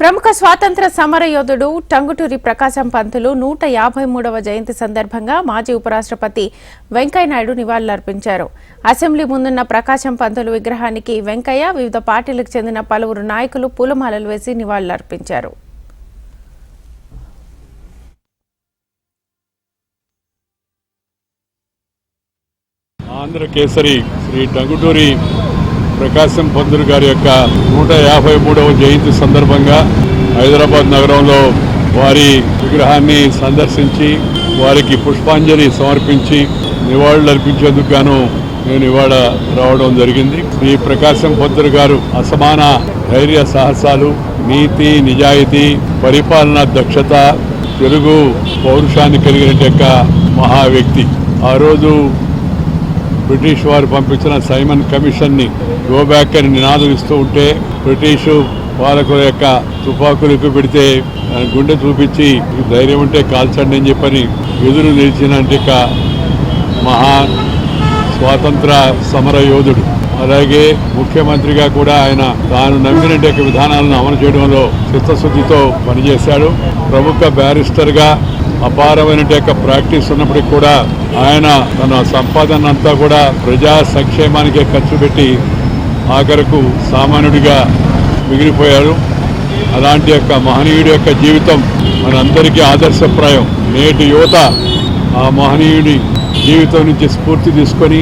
ప్రముఖ స్వాతంత్ర సమర యోధుడు టంగుటూరి ప్రకాశం పంతులు నూట యాభై మూడవ జయంతి సందర్భంగా మాజీ ఉపరాష్ట్రపతి వెంకయ్యనాయుడు నివాళులర్పించారు. అసెంబ్లీ ముందున్న ప్రకాశం పంతులు విగ్రహానికి వెంకయ్య వివిధ పార్టీలకు చెందిన పలువురు నాయకులు పూలమాలలు వేసి నివాళులర్పించారు. ఆంధ్ర కేసరి శ్రీ టంగుటూరి ప్రకాశం పంతులు గారి యొక్క నూట యాభై మూడవ జయంతి సందర్భంగా హైదరాబాద్ నగరంలో వారి విగ్రహాన్ని సందర్శించి వారికి పుష్పాంజలి సమర్పించి నివాళులు అర్పించేందుకు గాను నేను ఇవాళ రావడం జరిగింది. శ్రీ ప్రకాశం పంతులు గారు అసమాన ధైర్య సాహసాలు నీతి నిజాయితీ పరిపాలనా దక్షత తెలుగు పౌరుషాన్ని కలిగిన యొక్క మహా వ్యక్తి. ఆ రోజు బ్రిటిష్ వారు పంపించిన సైమన్ కమిషన్ని గో బ్యాక్ అని నినాదం ఇస్తూ ఉంటే బ్రిటిష్ పాలకుల యొక్క తుపాకులు ఎక్కువ పెడితే గుండె చూపించి ధైర్యం ఉంటే కాల్చండి అని చెప్పని ఎదురు నిలిచిన మహా స్వాతంత్ర సమర యోధుడు. అలాగే ముఖ్యమంత్రిగా కూడా ఆయన తాను నమ్మిన యొక్క విధానాలను అమలు చేయడంలో చిత్తశుద్ధితో పనిచేశాడు. ప్రముఖ బ్యారిస్టర్గా అపారమైన యొక్క ప్రాక్టీస్ ఉన్నప్పటికీ కూడా ఆయన తన సంపాదన అంతా కూడా ప్రజా సంక్షేమానికే ఖర్చు పెట్టి ఆఖరకు సామాన్యుడిగా మిగిలిపోయారు. అలాంటి యొక్క మహనీయుడి యొక్క జీవితం మనందరికీ ఆదర్శప్రాయం. నేటి యువత ఆ మహనీయుడి జీవితం నుంచి స్ఫూర్తి తీసుకొని